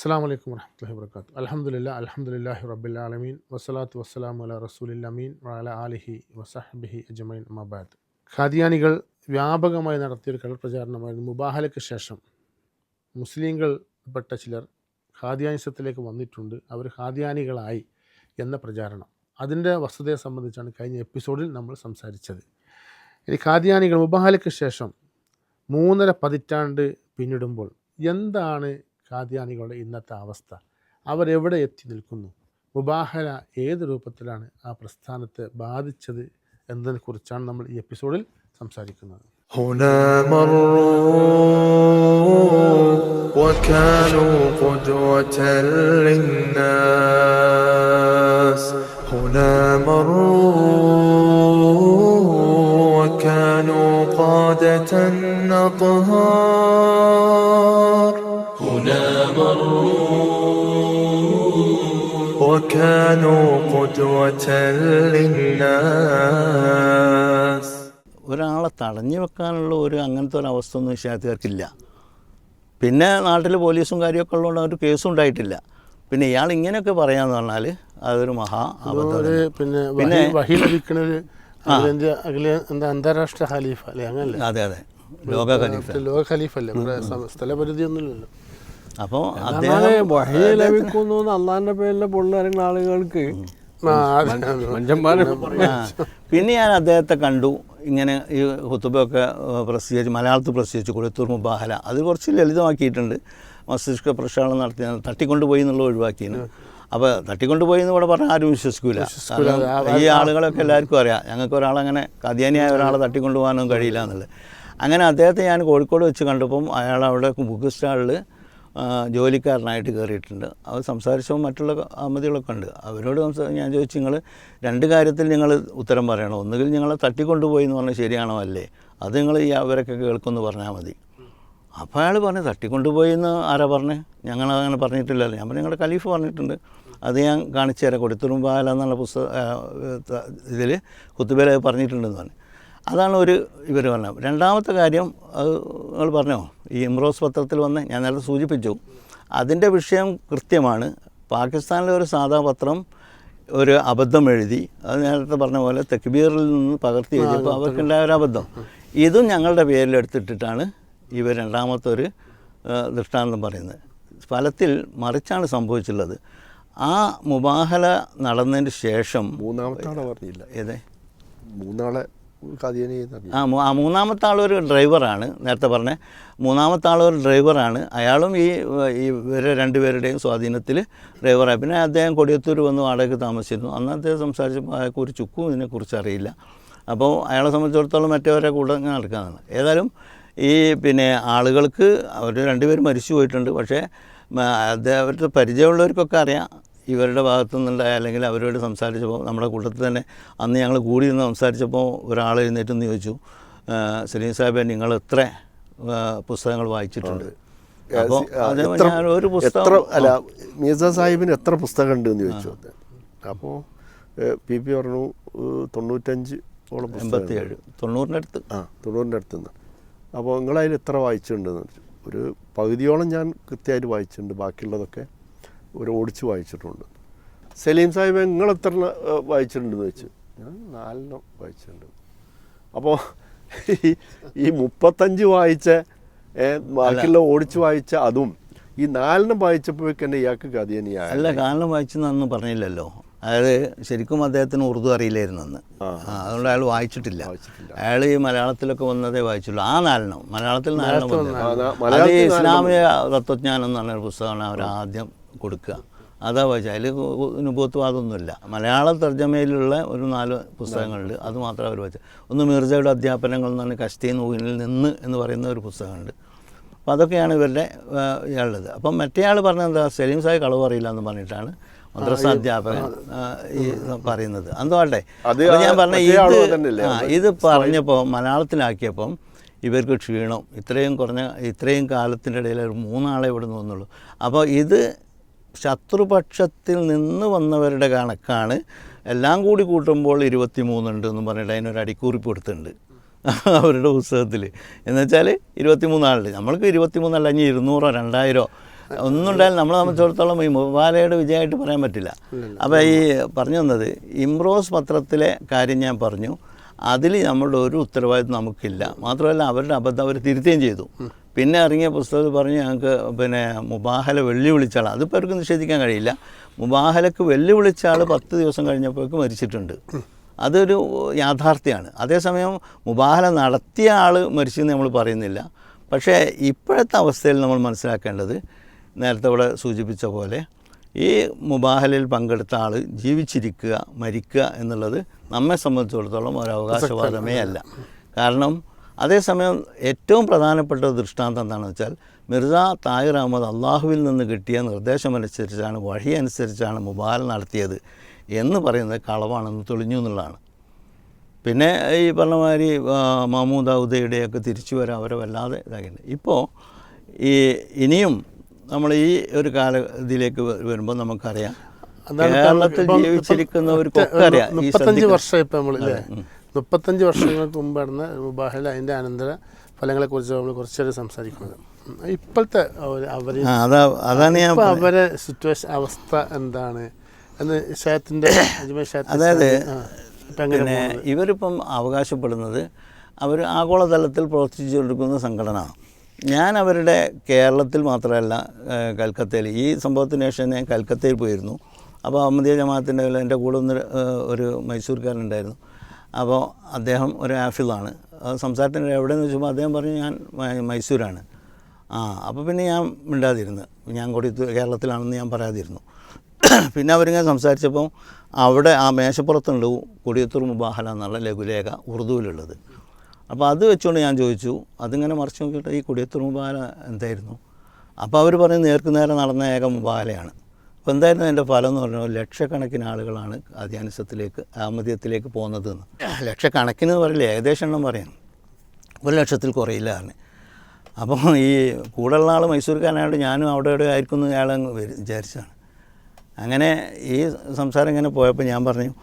അസ്സാം വലൈക്കും വരഹമുല്ല വർക്കാത്തു അലഹമുല്ല അലഹമുല്ലാഹി റബ്ബുലാലമീൻ വസ്സലാത്തു വസ്സലാമു അല റസൂലിൽ അമീൻ വഅല ആലിഹി വസഹബിഹി അജ്മൈൻ മബാദ് ഖാദിയാനികൾ വ്യാപകമായി നടത്തിയൊരു കടൽപ്രചാരണമായിരുന്നു മുബാഹലയ്ക്ക് ശേഷം. മുസ്ലിങ്ങൾ പെട്ട ചിലർ ഖാദിയാനിസത്തിലേക്ക് വന്നിട്ടുണ്ട്. അവർ ഖാദിയാനികളായി എന്ന പ്രചാരണം. അതിന്റെ വസ്തുതയെ സംബന്ധിച്ചാണ് കഴിഞ്ഞ എപ്പിസോഡിൽ നമ്മൾ സംസാരിച്ചത്. ഇനി ഖാദിയാനികൾ മുബാഹലയ്ക്ക് ശേഷം മൂന്നര പതിറ്റാണ്ട് പിന്നിടുമ്പോൾ എന്താണ് ഖാദിയാനികളുടെ ഇന്നത്തെ അവസ്ഥ അവരെവിടെ എത്തി നിൽക്കുന്നു മുബാഹല ഏത് രൂപത്തിലാണ് ആ പ്രസ്ഥാനത്തെ ബാധിച്ചത് എന്നതിനെക്കുറിച്ചാണ് നമ്മൾ ഈ എപ്പിസോഡിൽ സംസാരിക്കുന്നത് هنا مروا وكانوا قدوة للناس هنا مروا وكانوا قادة أطهار هنا مروا وكانوا قدوة للناس ഒരാളെ തടഞ്ഞു വെക്കാനുള്ള ഒരു അങ്ങനത്തെ ഒരു അവസ്ഥ ഒന്നും വിഷയത്തുകാർക്കില്ല പിന്നെ നാട്ടിൽ പോലീസും കാര്യമൊക്കെ ഉള്ളതുകൊണ്ട് ഒരു കേസും ഉണ്ടായിട്ടില്ല പിന്നെ ഇയാൾ ഇങ്ങനെയൊക്കെ പറയാന്ന് പറഞ്ഞാൽ അതൊരു മഹാ അബദ്ധം ഒരു പിന്നെ വഹി വഹി ലഭിക്കുന്ന ഒരു അഖിലേന്ത്യ അഖില എന്താ അന്താരാഷ്ട്ര ഖലീഫ അല്ലേ അങ്ങനല്ലേ അതെ അതെ ലോക ഖലീഫ ലോക ഖലീഫ അല്ലേ ഇവിടെ സ്ഥ- സ്ഥലപരിധി ഒന്നുമില്ലല്ലോ അപ്പോൾ എന്നാൽ അദ്ദേഹം വഹി ലഭിക്കുന്നു അള്ളാന്റെ പേരിലെ പൊള്ളറിയുന്ന ആളുകൾക്ക്. പിന്നെ ഞാൻ അദ്ദേഹത്തെ കണ്ടു. ഇങ്ങനെ ഈ ഹുത്തുബൊക്കെ പ്രസിദ്ധീകരിച്ച് മലയാളത്തിൽ പ്രസിദ്ധീകരിച്ചു കൊളുത്തൂർ മുബാഹല. അത് കുറച്ച് ലളിതമാക്കിയിട്ടുണ്ട്. മസ്തിഷ്ക പ്രക്ഷാളനം നടത്തി തട്ടിക്കൊണ്ടുപോയി എന്നുള്ള ഒഴിവാക്കിയാണ് അപ്പോൾ തട്ടിക്കൊണ്ടുപോയി എന്ന് ഇവിടെ പറഞ്ഞാൽ ആരും വിശ്വസിക്കൂല. ഈ ആളുകളൊക്കെ എല്ലാവർക്കും അറിയാം. ഞങ്ങൾക്ക് ഒരാളങ്ങനെ കഥയാനിയായ ഒരാളെ തട്ടിക്കൊണ്ടുപോകാനൊന്നും കഴിയില്ല എന്നുള്ളത്. അങ്ങനെ അദ്ദേഹത്തെ ഞാൻ കോഴിക്കോട് വെച്ച് കണ്ടപ്പം അയാൾ അവിടെ ബുക്ക് സ്റ്റാളിൽ ജോലിക്കാരനായിട്ട് കയറിയിട്ടുണ്ട്. അവർ സംസാരിച്ചപ്പോൾ മറ്റുള്ള അഹമ്മദികളൊക്കെ ഉണ്ട്. അവരോട് സംസാരിച്ച് ഞാൻ ചോദിച്ചു നിങ്ങൾ രണ്ട് കാര്യത്തിൽ നിങ്ങൾ ഉത്തരം പറയണം. ഒന്നുകിൽ നിങ്ങളെ തട്ടിക്കൊണ്ടുപോയി എന്ന് പറഞ്ഞാൽ ശരിയാണോ അല്ലേ? അത് നിങ്ങൾ ഈ അവരൊക്കെ കേൾക്കുമെന്ന് പറഞ്ഞാൽ മതി. അപ്പോൾ അയാൾ പറഞ്ഞു തട്ടിക്കൊണ്ടുപോയി എന്ന് ആരാ പറഞ്ഞേ? ഞങ്ങൾ അങ്ങനെ പറഞ്ഞിട്ടില്ലല്ലോ. ഞാൻ പറഞ്ഞു ഞങ്ങളുടെ കലീഫ് പറഞ്ഞിട്ടുണ്ട്. അത് ഞാൻ കാണിച്ചു തരാം. കൊടുത്തുറുമ്പാല എന്നുള്ള പുസ്തക ഇതിൽ കുത്തുബേല പറഞ്ഞിട്ടുണ്ടെന്ന് പറഞ്ഞു. അതാണ് ഒരു ഇവർ പറഞ്ഞത്. രണ്ടാമത്തെ കാര്യം അത് നിങ്ങൾ പറഞ്ഞോ? ഈ ഇമ്രോസ് പത്രത്തിൽ വന്ന് ഞാൻ നേരത്തെ സൂചിപ്പിച്ചു. അതിന്റെ വിഷയം കൃത്യമാണ്. പാകിസ്ഥാനിലെ ഒരു സാധാ പത്രം ഒരു അബദ്ധം എഴുതി അത് നേരത്തെ പറഞ്ഞ പോലെ തെക്കുബീറിൽ നിന്ന് പകർത്തി എഴുതിയപ്പോൾ അവർക്കുണ്ടായ ഒരു അബദ്ധം. ഇതും ഞങ്ങളുടെ പേരിലെടുത്തിട്ടിട്ടാണ് ഇവർ രണ്ടാമത്തെ ഒരു ദൃഷ്ടാന്തം പറയുന്നത്. ഫലത്തിൽ മറിച്ചാണ് സംഭവിച്ചുള്ളത് ആ മുബാഹല നടന്നതിന് ശേഷം മൂന്നാമത്തെ ഏതെ പറഞ്ഞില്ല? ഏതേ? മൂന്നാളെ കഥയനെ ആ മൂന്നാമത്തെ ആളൊരു ഡ്രൈവറാണ് നേരത്തെ പറഞ്ഞ മൂന്നാമത്തെ ആളൊരു ഡ്രൈവറാണ്. അയാളും ഈ ഇവരെ രണ്ടുപേരുടെയും സ്വാധീനത്തിൽ ഡ്രൈവറായി. പിന്നെ അദ്ദേഹം കൊടിയത്തൂർ വന്ന് വാടകയ്ക്ക് താമസിച്ചിരുന്നു. അന്ന് അദ്ദേഹം സംസാരിച്ചപ്പോൾ അയാൾക്ക് ഒരു ചുക്കും ഇതിനെക്കുറിച്ച് അറിയില്ല. അപ്പോൾ അയാളെ സംബന്ധിച്ചിടത്തോളം മറ്റവരെ കൂടെ ഞാൻ നടക്കാനാണ്. ഏതായാലും ഈ പിന്നെ ആളുകൾക്ക് അവർ രണ്ടുപേരും മരിച്ചു പോയിട്ടുണ്ട് പക്ഷേ അദ്ദേഹം അദ്ദേഹത്തെ പരിചയമുള്ളവർക്കൊക്കെ അറിയാം. ഇവരുടെ ഭാഗത്തു നിന്നുണ്ടായ അല്ലെങ്കിൽ അവരോട് സംസാരിച്ചപ്പോൾ നമ്മുടെ കൂട്ടത്തിൽ തന്നെ അന്ന് ഞങ്ങൾ കൂടി നിന്ന് സംസാരിച്ചപ്പോൾ ഒരാൾ എഴുന്നേറ്റെന്ന് ചോദിച്ചു സലീം സാഹിബ് നിങ്ങൾ എത്ര പുസ്തകങ്ങൾ വായിച്ചിട്ടുണ്ട്? അപ്പോൾ ഞാൻ ഒരു പുസ്തകം അല്ല മീസ സാഹിബിന് എത്ര പുസ്തകമുണ്ട് എന്ന് ചോദിച്ചു അപ്പോൾ പി പി പറഞ്ഞു തൊണ്ണൂറ്റഞ്ച് ഓളം എൺപത്തിയേഴ്. തൊണ്ണൂറിന്റെ അടുത്ത്. ആ തൊണ്ണൂറിന്റെ അടുത്ത് നിന്ന് അപ്പോൾ നിങ്ങളതിൽ എത്ര വായിച്ചിട്ടുണ്ടെന്ന്? ചോദിച്ചു. ഒരു പകുതിയോളം ഞാൻ കൃത്യമായിട്ട് വായിച്ചിട്ടുണ്ട് ബാക്കിയുള്ളതൊക്കെ ഒരു ഓടിച്ച് വായിച്ചിട്ടുണ്ട്. സലീം സാഹിബ് നിങ്ങൾ എത്ര വായിച്ചിട്ടുണ്ടെന്ന് വെച്ച്? ഞാൻ നാലെണ്ണം വായിച്ചിട്ടുണ്ട്. അപ്പോൾ ഈ മുപ്പത്തഞ്ച് വായിച്ച ബാക്കിയുള്ള ഓടിച്ച് വായിച്ച അതും ഈ നാലെണ്ണം വായിച്ചപ്പോഴേക്ക് തന്നെ ഇയാൾക്ക് കഥയനിയായ അല്ല കാരണം വായിച്ചെന്നൊന്നും പറഞ്ഞില്ലല്ലോ. അതായത് ശരിക്കും അദ്ദേഹത്തിന് ഉറുദു അറിയില്ലായിരുന്നു അന്ന്. ആ, അതുകൊണ്ട് അയാൾ വായിച്ചിട്ടില്ല. അയാൾ ഈ മലയാളത്തിലൊക്കെ വന്നതേ വായിച്ചുള്ളൂ. ആ നാലെണ്ണം. മലയാളത്തിൽ നാലെണ്ണം അത് നാലെണ്ണം ഇസ്ലാമിക തത്വജ്ഞാനം എന്ന് പറഞ്ഞൊരു പുസ്തകമാണ്. അവർ ആദ്യം കൊടുക്കുക. അതാ വായിച്ചത് അതിൽ അനുഭവത്വവാദമൊന്നുമില്ല. മലയാള തർജമയിലുള്ള ഒരു നാല് പുസ്തകങ്ങളുണ്ട്. അത് മാത്രം അവർ വായിച്ചത് ഒന്ന് മിർജയുടെ അധ്യാപനങ്ങൾ എന്ന് പറഞ്ഞാൽ കഷ്തി നൂഹിനിൽ നിന്ന് എന്ന് പറയുന്ന ഒരു പുസ്തകമുണ്ട്. അപ്പോൾ അതൊക്കെയാണ് ഇവരുടെ ഇയാളുടെ ഇയാളുള്ളത് അപ്പം മറ്റേ ആൾ പറഞ്ഞത് എന്താ? സലീം സാഹിബ് കളവ് അറിയില്ല എന്ന് പറഞ്ഞിട്ടാണ് മദ്രസ അധ്യാപകൻ ഈ പറയുന്നത്. എന്തുവാട്ടെ ഞാൻ പറഞ്ഞ ഈ ഇത് ഇത് പറഞ്ഞപ്പോൾ മലയാളത്തിലാക്കിയപ്പം ഇവർക്ക് ക്ഷീണം. ഇത്രയും കുറഞ്ഞ ഇത്രയും കാലത്തിന്റെ ഇടയിൽ ഒരു മൂന്നാളെ ഇവിടെ നിന്ന് വന്നുള്ളൂ. അപ്പോൾ ഇത് ശത്രുപക്ഷത്തിൽ നിന്ന് വന്നവരുടെ കണക്കാണ്. എല്ലാം കൂടി കൂട്ടുമ്പോൾ ഇരുപത്തി മൂന്നുണ്ട് എന്ന് പറഞ്ഞിട്ട് അതിനൊരു അടിക്കുറിപ്പ് എടുത്തിട്ടുണ്ട് അവരുടെ പുസ്തകത്തിൽ എന്നുവെച്ചാൽ ഇരുപത്തി മൂന്നാളുണ്ട് നമ്മൾക്ക് ഇരുപത്തി മൂന്നല്ല ഇനി ഇരുന്നൂറോ രണ്ടായിരോ ഒന്നും ഉണ്ടായാലും നമ്മളെ സംബന്ധിച്ചിടത്തോളം ഈ മുബാലയുടെ വിജയമായിട്ട് പറയാൻ പറ്റില്ല. അപ്പോൾ ഈ പറഞ്ഞു വന്നത് ഇംറോസ് പത്രത്തിലെ കാര്യം ഞാൻ പറഞ്ഞു. അതിൽ നമ്മളുടെ ഒരു ഉത്തരവാദിത്വം നമുക്കില്ല. മാത്രമല്ല അവരുടെ അബദ്ധം അവർ തിരുത്തുകയും ചെയ്തു. പിന്നെ ഇറങ്ങിയ പുസ്തകത്തിൽ പറഞ്ഞ് ഞങ്ങൾക്ക് പിന്നെ മുബാഹല വെല്ലുവിളിച്ച അതിപ്പോൾ അവർക്ക് നിഷേധിക്കാൻ കഴിയില്ല. മുബാഹലക്ക് വെല്ലുവിളിച്ച ആൾ പത്ത് ദിവസം കഴിഞ്ഞപ്പോഴേക്ക് മരിച്ചിട്ടുണ്ട്. അതൊരു യാഥാർത്ഥ്യമാണ് അതേസമയം മുബാഹല നടത്തിയ ആൾ മരിച്ചെന്ന് നമ്മൾ പറയുന്നില്ല. പക്ഷേ ഇപ്പോഴത്തെ അവസ്ഥയിൽ നമ്മൾ മനസ്സിലാക്കേണ്ടത് നേരത്തെ ഇവിടെ സൂചിപ്പിച്ച പോലെ ഈ മുബാഹലിൽ പങ്കെടുത്ത ആൾ ജീവിച്ചിരിക്കുക മരിക്കുക എന്നുള്ളത് നമ്മെ സംബന്ധിച്ചിടത്തോളം ഒരു അവകാശവാദമേ അല്ല. കാരണം അതേസമയം ഏറ്റവും പ്രധാനപ്പെട്ട ഒരു ദൃഷ്ടാന്തം എന്താണെന്ന് വെച്ചാൽ മിർസ താഹിർ അഹമ്മദ് അള്ളാഹുവിൽ നിന്ന് കിട്ടിയ നിർദ്ദേശമനുസരിച്ചാണ് വഴി അനുസരിച്ചാണ് മുബാല നടത്തിയത് എന്ന് പറയുന്നത് കളവാണെന്ന് തെളിഞ്ഞു എന്നുള്ളതാണ്. പിന്നെ ഈ പറഞ്ഞ മാതിരി ആ, മഹമ്മൂദ് ഔദയുടെയൊക്കെ തിരിച്ചു വരാൻ അവരെ വല്ലാതെ ഇതാക്കിയിട്ടുണ്ട്. ഇപ്പോൾ ഈ ഇനിയും നമ്മൾ ഈ ഒരു കാല ഇതിലേക്ക് വരുമ്പോൾ നമുക്കറിയാം കേരളത്തിൽ ജീവിച്ചിരിക്കുന്ന ജീവിച്ചിരിക്കുന്നവർക്കൊക്കെ അറിയാം മുപ്പത്തഞ്ച് വർഷം ഇപ്പം നമ്മൾ ഇല്ലേ മുപ്പത്തഞ്ച് വർഷങ്ങൾക്ക് മുമ്പ് നടന്ന അതിന്റെ അനന്തര ഫലങ്ങളെക്കുറിച്ച് നമ്മൾ കുറച്ചേരം സംസാരിക്കുന്നത്. ഇപ്പോഴത്തെ അവർ അതാണ് അവരെ സിറ്റുവേഷൻ അവസ്ഥ എന്താണ്? എന്ന് ഷാത്തിന്റെ അതായത് പിന്നെ? ഇവരിപ്പം അവകാശപ്പെടുന്നത് അവർ ആഗോളതലത്തിൽ പ്രവർത്തിച്ചുകൊണ്ടിരിക്കുന്ന സംഘടന ഞാൻ അവരുടെ കേരളത്തിൽ മാത്രമല്ല കൽക്കത്തയിൽ. ഈ സംഭവത്തിന് ശേഷം ഞാൻ കൽക്കത്തയിൽ പോയിരുന്നു. അപ്പോൾ അഹമ്മദിയ ജമാഅത്തിന്റെ എന്റെ കൂടെ ഒന്ന് ഒരു മൈസൂർക്കാരനുണ്ടായിരുന്നു അപ്പോൾ അദ്ദേഹം ഒരു ആഫിലാണ് സംസാരത്തിന് എവിടെയെന്ന് വെച്ചപ്പോൾ അദ്ദേഹം പറഞ്ഞു ഞാൻ മൈസൂരാണ്. ആ അപ്പോൾ പിന്നെ ഞാൻ മിണ്ടാതിരുന്നു. ഞാൻ കൂടി കേരളത്തിലാണെന്ന് ഞാൻ പറയാതിരുന്നു. പിന്നെ അവരിങ്ങനെ സംസാരിച്ചപ്പോൾ അവിടെ ആ മേശപ്പുറത്തുണ്ട് കൊടിയത്തൂർ മുബാഹല എന്നുള്ള ലഘുലേഖ ഉറുദുവിലുള്ളത്. അപ്പോൾ അത് വെച്ചുകൊണ്ട് ഞാൻ ചോദിച്ചു അതിങ്ങനെ മറിച്ച് നോക്കിയിട്ട് ഈ കൊടിയത്തൂർ മുബാഹല എന്തായിരുന്നു? അപ്പോൾ അവർ പറഞ്ഞ് നേർക്ക് നേരെ നടന്ന ഏക മുബാഹലയാണ്. അപ്പോൾ എന്തായിരുന്നു അതിന്റെ ഫലം എന്ന് പറഞ്ഞാൽ ലക്ഷക്കണക്കിന് ആളുകളാണ് അധ്യാനിസത്തിലേക്ക് ആമദ്യത്തിലേക്ക് പോകുന്നതെന്ന്. ലക്ഷക്കണക്കിന് പറയില്ല ഏകദേശം എണ്ണം പറയാം. ഒരു ലക്ഷത്തിൽ കുറയില്ല പറഞ്ഞു അപ്പോൾ ഈ കൂടുതലുള്ള ആൾ മൈസൂർക്കാരനായിട്ട് ഞാനും അവിടെ ഇവിടെ ആയിരിക്കും എന്ന് അയാൾ വിചാരിച്ചതാണ്. അങ്ങനെ ഈ സംസാരം ഇങ്ങനെ പോയപ്പോൾ ഞാൻ പറഞ്ഞു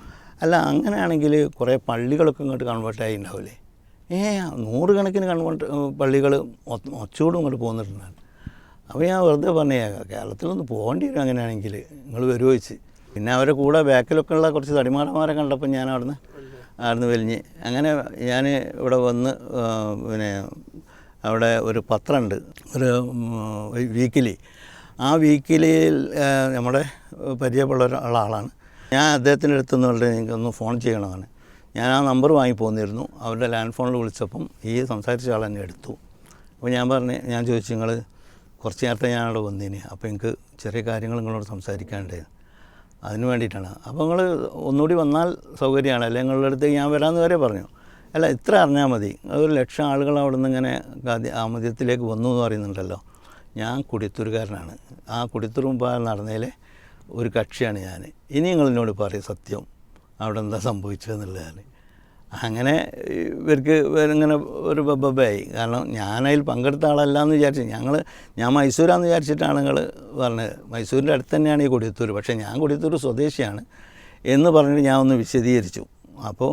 അല്ല അങ്ങനെയാണെങ്കിൽ കുറേ പള്ളികളൊക്കെ ഇങ്ങോട്ട് കൺവേർട്ടായി ഉണ്ടാവില്ലേ ഏ നൂറുകണക്കിന് കൺവേർട്ട് പള്ളികൾ ഒച്ചോടും ഇങ്ങോട്ട് പോന്നിട്ടുണ്ടാണ് അപ്പോൾ ഞാൻ വെറുതെ പറഞ്ഞേ കേരളത്തിലൊന്ന് പോകേണ്ടി വരും അങ്ങനെയാണെങ്കിൽ. നിങ്ങൾ വരുമോ ചോദിച്ച്. പിന്നെ അവരെ കൂടെ ബാക്കിലൊക്കെ ഉള്ള കുറച്ച് തടിമാടന്മാരെ കണ്ടപ്പോൾ ഞാൻ അവിടുന്ന് അവിടുന്ന് വലിഞ്ഞ്. അങ്ങനെ ഞാൻ ഇവിടെ വന്ന് പിന്നെ അവിടെ ഒരു പത്രമുണ്ട് ഒരു വീക്കിലി. ആ വീക്കിലിയിൽ നമ്മുടെ പരിചയമുള്ള ആളാണ്. ഞാൻ അദ്ദേഹത്തിന്റെ അടുത്ത് നിന്നുകൊണ്ട് എനിക്കൊന്ന് ഫോൺ ചെയ്യണമെന്നാണ് ഞാൻ ആ നമ്പർ വാങ്ങി പോന്നിരുന്നു. അവരുടെ ലാൻഡ് ഫോണിൽ വിളിച്ചപ്പം ഈ സംസാരിച്ച ആൾ എന്നെ എടുത്തു. അപ്പോൾ ഞാൻ പറഞ്ഞു ഞാൻ ചോദിച്ചു നിങ്ങൾ കുറച്ച് നേരത്തെ ഞാൻ അവിടെ വന്നേന്. അപ്പോൾ എനിക്ക് ചെറിയ കാര്യങ്ങൾ നിങ്ങളോട് സംസാരിക്കാണ്ട് അതിന് വേണ്ടിയിട്ടാണ്. അപ്പോൾ നിങ്ങൾ ഒന്നുകൂടി വന്നാൽ സൗകര്യമാണ്. അല്ലെങ്കിൽ നിങ്ങളുടെ അടുത്ത് ഞാൻ വരാമെന്ന് വരെ പറഞ്ഞു. അല്ല ഇത്ര അറിഞ്ഞാൽ മതി. ഒരു ലക്ഷം ആളുകൾ അവിടെ നിന്ന് ഇങ്ങനെ ആമദ്യത്തിലേക്ക് വന്നു എന്ന് പറയുന്നുണ്ടല്ലോ. ഞാൻ കുടിത്തൂരുകാരനാണ് ആ കുടിത്തൂർ മുമ്പാകെ നടന്നതിലെ ഒരു കക്ഷിയാണ് ഞാൻ. ഇനി നിങ്ങൾ പറയും സത്യം. അവിടെ എന്താ സംഭവിച്ചതെന്നുള്ളതാണ്. അങ്ങനെ ഇവർക്ക് ഇങ്ങനെ ഒരു ബബ്ബായി കാരണം ഞാനതിൽ പങ്കെടുത്ത ആളല്ല എന്ന് വിചാരിച്ചു ഞങ്ങൾ ഞാൻ മൈസൂരാന്ന് വിചാരിച്ചിട്ടാണ് നിങ്ങൾ പറഞ്ഞത്. മൈസൂരിന്റെ അടുത്ത് തന്നെയാണ് ഈ കൊടിയത്തൂർ പക്ഷേ ഞാൻ കൊടിയത്തൂർ സ്വദേശിയാണ് എന്ന് പറഞ്ഞിട്ട് ഞാൻ ഒന്ന് വിശദീകരിച്ചു. അപ്പോൾ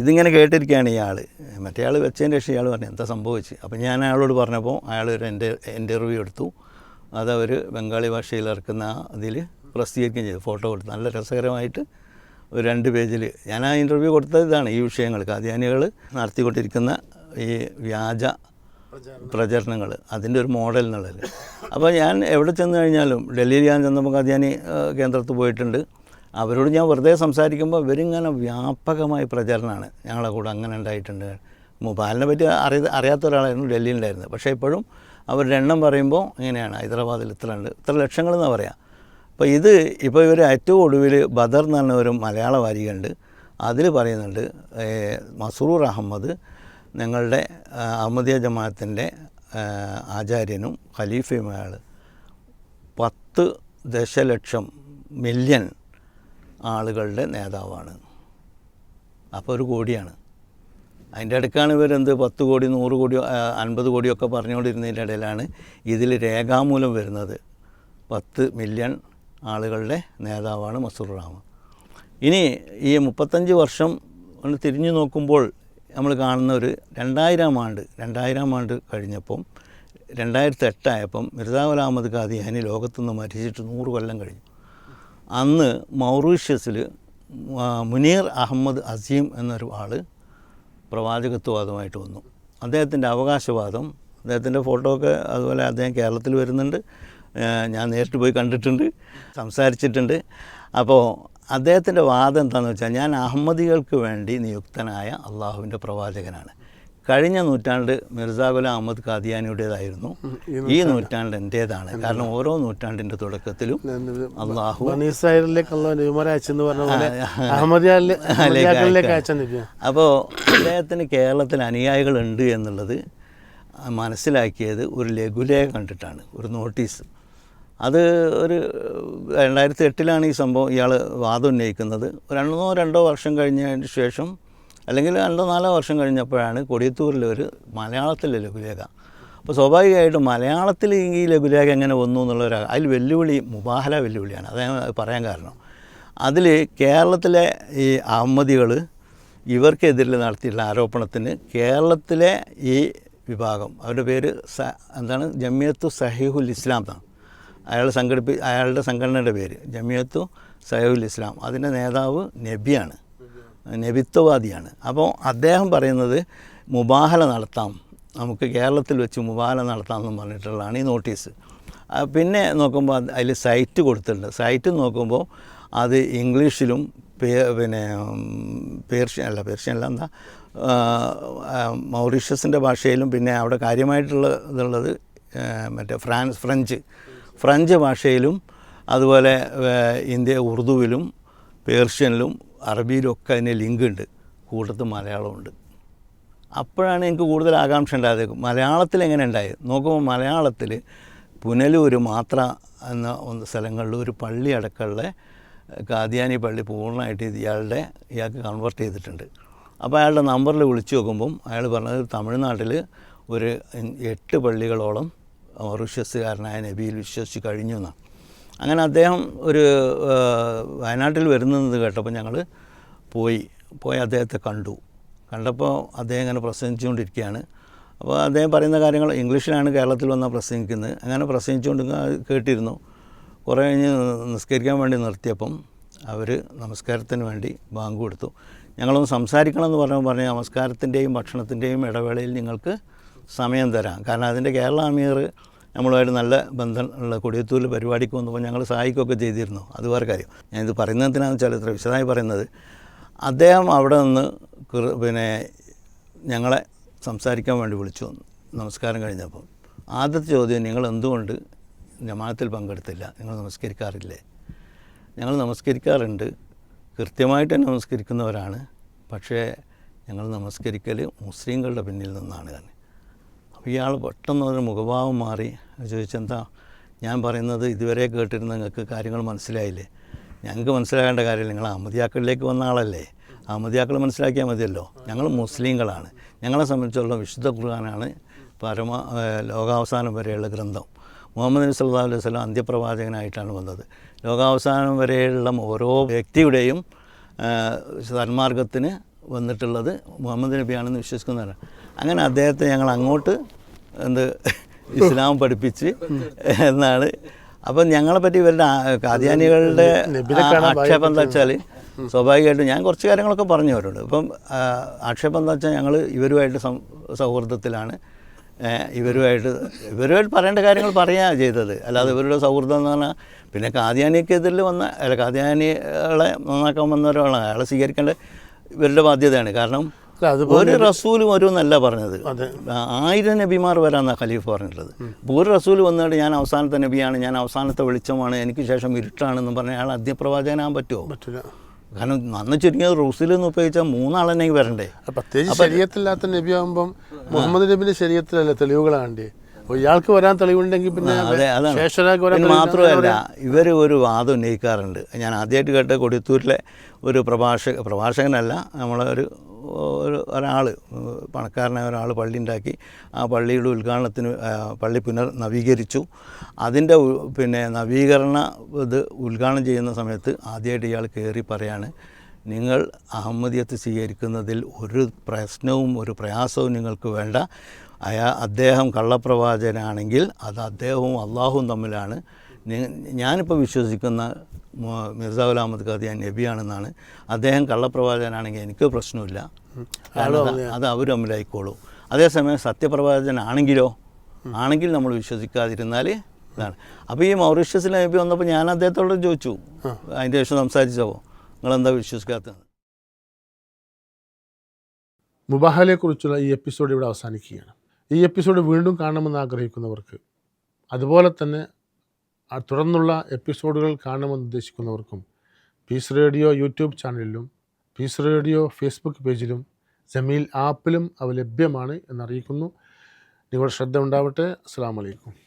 ഇതിങ്ങനെ കേട്ടിരിക്കുകയാണ് ഇയാൾ മറ്റേ ആൾ വെച്ചതിന്റെ ശേഷം ഇയാൾ പറഞ്ഞു എന്താ സംഭവിച്ചു? അപ്പോൾ ഞാൻ അയാളോട് പറഞ്ഞപ്പോൾ അയാൾ ഒരു എന്റെ ഇന്റർവ്യൂ എടുത്തു. അതവർ ബംഗാളി ഭാഷയിൽ ഇറക്കുന്ന അതിൽ പ്രസിദ്ധീകരിക്കുകയും ചെയ്തു. ഫോട്ടോ കൊടുത്തു നല്ല രസകരമായിട്ട് ഒരു രണ്ട് പേജിൽ ഞാൻ ആ ഇന്റർവ്യൂ കൊടുത്തത് ഇതാണ് ഈ വിഷയങ്ങൾ കാദ്യാനികൾ നടത്തിക്കൊണ്ടിരിക്കുന്ന ഈ വ്യാജ പ്രചരണങ്ങൾ അതിന്റെ ഒരു മോഡൽ എന്നുള്ളത്. അപ്പോൾ ഞാൻ എവിടെ ചെന്ന് കഴിഞ്ഞാലും ഡൽഹിയിൽ ഞാൻ ചെന്നപ്പോൾ കാദ്യാനി കേന്ദ്രത്തിൽ പോയിട്ടുണ്ട്. അവരോട് ഞാൻ വെറുതെ സംസാരിക്കുമ്പോൾ ഇവരിങ്ങനെ വ്യാപകമായ പ്രചരണമാണ് ഞങ്ങളെ കൂടെ അങ്ങനെ ഉണ്ടായിട്ടുണ്ട്. മുബാലിനെ പറ്റി അറിയ അറിയാത്ത ഒരാളായിരുന്നു ഡൽഹിയിലുണ്ടായിരുന്നത്. പക്ഷേ ഇപ്പോഴും അവരുടെ എണ്ണം പറയുമ്പോൾ ഇങ്ങനെയാണ്. ഹൈദരാബാദിൽ ഇത്ര ഉണ്ട് ഇത്ര ലക്ഷങ്ങളെന്നാണ് പറയാം. അപ്പോൾ ഇത് ഇപ്പോൾ ഇവർ ഏറ്റവും ഒടുവിൽ ബദർ എന്ന് പറഞ്ഞ ഒരു മലയാള വാരികയുണ്ട്. അതിൽ പറയുന്നുണ്ട് മസറൂർ അഹമ്മദ് ഞങ്ങളുടെ അഹമ്മദിയ ജമാഅത്തിന്റെ ആചാര്യനും ഖലീഫയുമയാൾ പത്ത് ദശലക്ഷം മില്യൺ ആളുകളുടെ നേതാവാണ്. അപ്പോൾ ഒരു കോടിയാണ്. അതിന്റെ അടുക്കാണ് ഇവരെന്ത് പത്ത് കോടി നൂറ് കോടി അൻപത് കോടിയൊക്കെ പറഞ്ഞുകൊണ്ടിരുന്നതിന്റെ ഇടയിലാണ് ഇതിൽ രേഖാമൂലം വരുന്നത് പത്ത് മില്യൺ ആളുകളുടെ നേതാവാണ് മസൂർ റാം ഇനി ഈ മുപ്പത്തഞ്ച് വർഷം ഒന്ന് തിരിഞ്ഞു നോക്കുമ്പോൾ നമ്മൾ കാണുന്ന ഒരു രണ്ടായിരം ആണ്ട് രണ്ടായിരം ആണ്ട് കഴിഞ്ഞപ്പം രണ്ടായിരത്തി എട്ടായപ്പം മിർസാ ഗുലാം അഹമ്മദ് ഖാദിയാനി ലോകത്തുനിന്ന് മരിച്ചിട്ട് നൂറ് കൊല്ലം കഴിഞ്ഞു. അന്ന് മൗറീഷ്യസിൽ മുനീർ അഹമ്മദ് അസീം എന്നൊരു ആൾ പ്രവാചകത്വവാദമായിട്ട് വന്നു. അദ്ദേഹത്തിന്റെ അവകാശവാദം അദ്ദേഹത്തിന്റെ ഫോട്ടോ ഒക്കെ അതുപോലെ അദ്ദേഹം കേരളത്തിൽ വരുന്നുണ്ട്. ഞാൻ നേരിട്ട് പോയി കണ്ടിട്ടുണ്ട് സംസാരിച്ചിട്ടുണ്ട്. അപ്പോൾ അദ്ദേഹത്തിന്റെ വാദം എന്താണെന്ന് വെച്ചാൽ ഞാൻ അഹമ്മദികൾക്ക് വേണ്ടി നിയുക്തനായ അള്ളാഹുവിന്റെ പ്രവാചകനാണ്. കഴിഞ്ഞ നൂറ്റാണ്ട് മിർസാ ഗുലാം അഹമ്മദ് ഖാദിയാനിയുടേതായിരുന്നു. ഈ നൂറ്റാണ്ട്. എന്റേതാണ് കാരണം ഓരോ നൂറ്റാണ്ടിന്റെ തുടക്കത്തിലും അള്ളാഹു അപ്പോൾ അദ്ദേഹത്തിന് കേരളത്തിൽ അനുയായികളുണ്ട് എന്നുള്ളത് മനസ്സിലാക്കിയത് ഒരു ലഘുലേഖ കണ്ടിട്ടാണ് ഒരു നോട്ടീസ്. അത് ഒരു രണ്ടായിരത്തി എട്ടിലാണ് ഈ സംഭവം ഇയാൾ വാദം ഉന്നയിക്കുന്നത്. രണ്ടോ രണ്ടോ വർഷം കഴിഞ്ഞതിന് ശേഷം അല്ലെങ്കിൽ രണ്ടോ നാലോ വർഷം കഴിഞ്ഞപ്പോഴാണ് കൊടിയത്തൂരിൽ ഒരു മലയാളത്തിലെ ലഘുലേഖ. അപ്പോൾ സ്വാഭാവികമായിട്ടും മലയാളത്തിൽ ഈ ലഘുലേഖ എങ്ങനെ വന്നു എന്നുള്ള ഒരു അതിൽ വെല്ലുവിളി മുബാഹല വെല്ലുവിളിയാണ്. അത് പറയാൻ കാരണം. അതിൽ കേരളത്തിലെ ഈ അഹമ്മദികൾ ഇവർക്കെതിരിൽ നടത്തിയിട്ടുള്ള ആരോപണത്തിന് കേരളത്തിലെ ഈ വിഭാഗം അവരുടെ പേര് എന്താണ്? ജമിയത്തു സഹീഹുൽ ഇസ്ലാം എന്നാണ്. അയാൾ സംഘടിപ്പി അയാളുടെ സംഘടനയുടെ പേര് ജമിയത്തു സഹീഹുൽ ഇസ്ലാം. അതിന്റെ നേതാവ് നബിയാണ്. നബിത്വവാദിയാണ്. അപ്പോൾ അദ്ദേഹം പറയുന്നത് മുബാഹല നടത്താം. നമുക്ക് കേരളത്തിൽ വെച്ച് മുബാഹല നടത്താം എന്ന് പറഞ്ഞിട്ടുള്ളതാണ് ഈ നോട്ടീസ്. പിന്നെ നോക്കുമ്പോൾ അതിൽ സൈറ്റ് കൊടുത്തിട്ടുണ്ട്. സൈറ്റ് നോക്കുമ്പോൾ അത് ഇംഗ്ലീഷിലും പിന്നെ പേർഷ്യൻ അല്ല പേർഷ്യൻ അല്ല എന്താ മൗറീഷ്യസിന്റെ ഭാഷയിലും പിന്നെ അവിടെ കാര്യമായിട്ടുള്ള ഇതുള്ളത് മറ്റേ ഫ്രാൻസ് ഫ്രഞ്ച് ഫ്രഞ്ച് ഭാഷയിലും അതുപോലെ ഇന്ത്യ ഉറുദുവിലും പേർഷ്യനിലും അറബിയിലും ഒക്കെ അതിന് ലിങ്ക് ഉണ്ട് കൂട്ടത്തിൽ മലയാളമുണ്ട്. അപ്പോഴാണ് എനിക്ക് കൂടുതൽ ആകാംക്ഷ ഉണ്ടായത്. മലയാളത്തിൽ എങ്ങനെ ഉണ്ടായത്? നോക്കുമ്പോൾ മലയാളത്തിൽ പുനലൂർ മാത്ര എന്ന സ്ഥലങ്ങളിൽ ഒരു പള്ളി അടക്കമുള്ള കാദ്യാനി പള്ളി പൂർണമായിട്ട് ഇയാളുടെ ഇയാൾക്ക് കൺവേർട്ട് ചെയ്തിട്ടുണ്ട്. അപ്പോൾ അയാളുടെ നമ്പറിൽ വിളിച്ചു നോക്കുമ്പം അയാൾ പറഞ്ഞത് തമിഴ്നാട്ടിൽ ഒരു എട്ട് പള്ളികളോളം മൗറീഷ്യസുകാരനായ നബിയിൽ വിശ്വസിച്ച് കഴിഞ്ഞു എന്നാണ്. അങ്ങനെ അദ്ദേഹം ഒരു വയനാട്ടിൽ വരുന്നത് കേട്ടപ്പോൾ ഞങ്ങൾ പോയി പോയി അദ്ദേഹത്തെ കണ്ടു. കണ്ടപ്പോൾ അദ്ദേഹം ഇങ്ങനെ പ്രസംഗിച്ചുകൊണ്ടിരിക്കുകയാണ്. അപ്പോൾ അദ്ദേഹം പറയുന്ന കാര്യങ്ങൾ ഇംഗ്ലീഷിലാണ് കേരളത്തിൽ വന്ന പ്രസംഗിക്കുന്നത്. അങ്ങനെ പ്രസംഗിച്ചുകൊണ്ട് കേട്ടിരുന്നു. കുറേ കഴിഞ്ഞ് നിസ്കരിക്കാൻ വേണ്ടി നിർത്തിയപ്പം അവർ നമസ്കാരത്തിന് വേണ്ടി ബാങ്ക് കൊടുത്തു. ഞങ്ങളൊന്ന് സംസാരിക്കണം എന്ന് പറഞ്ഞപ്പോൾ പറഞ്ഞു നമസ്കാരത്തിന്റെയും ഭക്ഷണത്തിന്റെയും ഇടവേളയിൽ നിങ്ങൾക്ക് സമയം തരാം. കാരണം അതിന്റെ കേരള അമീർ നമ്മളുമായിട്ട് നല്ല ബന്ധം ഉള്ള കൊടിയത്തൂരിൽ പരിപാടിക്ക് വന്നപ്പോൾ ഞങ്ങൾ സഹായിക്കുകയൊക്കെ ചെയ്തിരുന്നു. അത് വേറെ കാര്യം. ഞാനിത് പറയുന്നത് എന്തിനാണെന്ന് വെച്ചാൽ ഇത്ര വിശദമായി പറയുന്നത് അദ്ദേഹം അവിടെ നിന്ന് പിന്നെ ഞങ്ങളെ സംസാരിക്കാൻ വേണ്ടി വിളിച്ചു. നമസ്കാരം കഴിഞ്ഞപ്പോൾ ആദ്യത്തെ ചോദ്യം നിങ്ങൾ എന്തുകൊണ്ട് ജമാഅത്തിൽ പങ്കെടുത്തില്ല? നിങ്ങൾ നമസ്കരിക്കാറില്ലേ? ഞങ്ങൾ നമസ്കരിക്കാറുണ്ട്. കൃത്യമായിട്ട് നമസ്കരിക്കുന്നവരാണ്. പക്ഷേ ഞങ്ങൾ നമസ്കരിക്കൽ മുസ്ലിങ്ങളുടെ പിന്നിൽ നിന്നാണ് ഇയാൾ പെട്ടെന്ന് ഒരു മുഖഭാവം മാറി. ചോദിച്ചെന്താ? ഞാൻ പറയുന്നത് ഇതുവരെ കേട്ടിരുന്ന നിങ്ങൾക്ക് കാര്യങ്ങൾ മനസ്സിലായില്ലേ? ഞങ്ങൾക്ക് മനസ്സിലാകേണ്ട കാര്യമില്ല നിങ്ങൾ അഹമ്മദിയാക്കളിലേക്ക് വന്ന ആളല്ലേ? അഹമ്മദിയാക്കൾ മനസ്സിലാക്കിയാൽ മതിയല്ലോ. ഞങ്ങൾ മുസ്ലിങ്ങളാണ്. ഞങ്ങളെ സംബന്ധിച്ചുള്ള വിശുദ്ധ ഖുർആനാണ് പരമ ലോകാവസാനം വരെയുള്ള ഗ്രന്ഥം. മുഹമ്മദ് നബി സല്ലല്ലാഹു അലൈഹി വസല്ലം അന്ത്യപ്രവാചകനായിട്ടാണ് വന്നത്. ലോകാവസാനം വരെയുള്ള ഓരോ വ്യക്തിയുടെയും സന്മാർഗത്തിന് വന്നിട്ടുള്ളത് മുഹമ്മദ് നബിയാണെന്ന് വിശ്വസിക്കുന്നവരാണ്. അങ്ങനെ അദ്ദേഹത്തെ ഞങ്ങൾ അങ്ങോട്ട് എന്ത് ഇസ്ലാം പഠിപ്പിച്ച് എന്നാണ്. അപ്പം ഞങ്ങളെ പറ്റി ഇവരുടെ കാദ്യാനികളുടെ ആക്ഷേപം എന്താ വെച്ചാൽ സ്വാഭാവികമായിട്ടും ഞാൻ കുറച്ച് കാര്യങ്ങളൊക്കെ പറഞ്ഞു അവരോട്. ഇപ്പം ആക്ഷേപം എന്താ വെച്ചാൽ ഞങ്ങൾ ഇവരുമായിട്ട് സം സൗഹൃദത്തിലാണ്. ഇവരുമായിട്ട് ഇവരുമായിട്ട് പറയേണ്ട കാര്യങ്ങൾ പറയുക ചെയ്തത്. അല്ലാതെ ഇവരുടെ സൗഹൃദം എന്ന് പറഞ്ഞാൽ പിന്നെ കാദ്യാനിക്കെതിരിൽ വന്ന അല്ല കാദ്യാനികളെ നന്നാക്കാൻ വന്നവരാണ്. അയാളെ സ്വീകരിക്കേണ്ട ഇവരുടെ ബാധ്യതയാണ്. കാരണം ഒരു റസൂലും ഒരു എന്നല്ല പറഞ്ഞത് ആയിരം നബിമാർ വരാമെന്നാണ് ഖലീഫ് പറഞ്ഞിട്ടുള്ളത്. ഒരു റസൂൽ വന്നിട്ട് ഞാൻ അവസാനത്തെ നബിയാണ് ഞാൻ അവസാനത്തെ വെളിച്ചമാണ് എനിക്ക് ശേഷം ഇരുട്ടാണെന്ന് പറഞ്ഞ അയാൾ അധ്യപ്രവാചകനാൻ പറ്റുമോ? പറ്റില്ല കാരണം നന്ന് ചുരുങ്ങിയത് റസൂൽ എന്ന് ഉപയോഗിച്ചാൽ മൂന്നാളെന്നെ വരണ്ടേ? പ്രത്യേകിച്ച് ശരീരത്തില്ലാത്ത നബി ആകുമ്പം മുഹമ്മദ് നബിന്റെ ശരീരത്തിലല്ല തെളിവുകളാണ്ട് ഇയാൾക്ക് വരാൻ തെളിവുണ്ടെങ്കിൽ പിന്നെ അതെ അതാണ്. മാത്രമല്ല ഇവർ ഒരു വാദം ഉന്നയിക്കാറുണ്ട്. ഞാൻ ആദ്യമായിട്ട് കേട്ട കൊടിയത്തൂരിലെ ഒരു പ്രഭാഷക പ്രഭാഷകനല്ല നമ്മളെ ഒരു ഒരു ഒരാൾ പണക്കാരനായ ഒരാൾ പള്ളി ഉണ്ടാക്കി ആ പള്ളിയുടെ ഉദ്ഘാടനത്തിന് പള്ളി പുനർ നവീകരിച്ചു അതിന്റെ പിന്നെ നവീകരണ ഇത് ഉദ്ഘാടനം ചെയ്യുന്ന സമയത്ത് ആദ്യമായിട്ട് ഇയാൾ കയറി പറയാണ് നിങ്ങൾ അഹമ്മദിയത്ത് സ്വീകരിക്കുന്നതിൽ ഒരു പ്രശ്നവും ഒരു പ്രയാസവും നിങ്ങൾക്ക് വേണ്ട. അയാ അദ്ദേഹം കള്ളപ്രവാചകനാണെങ്കിൽ അത് അദ്ദേഹവും അള്ളാഹുവും തമ്മിലാണ്. ഞാനിപ്പോൾ വിശ്വസിക്കുന്ന മിർസ അഹമ്മദ് ഖാദിയാൻ നബിയാണെന്നാണ്. അദ്ദേഹം കള്ളപ്രവാചകനാണെങ്കിൽ എനിക്ക് പ്രശ്നമില്ല അത് അവർ തമ്മിലായിക്കോളൂ. അതേസമയം സത്യപ്രവാചകനാണെങ്കിലോ ആണെങ്കിൽ നമ്മൾ വിശ്വസിക്കാതിരുന്നാൽ ഇതാണ്. അപ്പോൾ ഈ മൗറീഷ്യസിലെ നബി വന്നപ്പോൾ ഞാൻ അദ്ദേഹത്തോട് ചോദിച്ചു. അതിന്റെ ശേഷം സംസാരിച്ചോ നിങ്ങളെന്താ വിശ്വസിക്കാത്തത്? മുബാഹലയെക്കുറിച്ചുള്ള ഈ എപ്പിസോഡ് ഇവിടെ അവസാനിക്കുകയാണ്. ഈ എപ്പിസോഡ് വീണ്ടും കാണണമെന്ന് ആഗ്രഹിക്കുന്നവർക്ക് അതുപോലെ തന്നെ തുടർന്നുള്ള എപ്പിസോഡുകൾ കാണണമെന്ന് ഉദ്ദേശിക്കുന്നവർക്കും പീസ് റേഡിയോ യൂട്യൂബ് ചാനലിലും പീസ് റേഡിയോ ഫേസ്ബുക്ക് പേജിലും ജമീൽ ആപ്പിലും അവ ലഭ്യമാണ് എന്നറിയിക്കുന്നു. നിങ്ങളുടെ ശ്രദ്ധ ഉണ്ടാവട്ടെ. അസ്സാം വലൈക്കും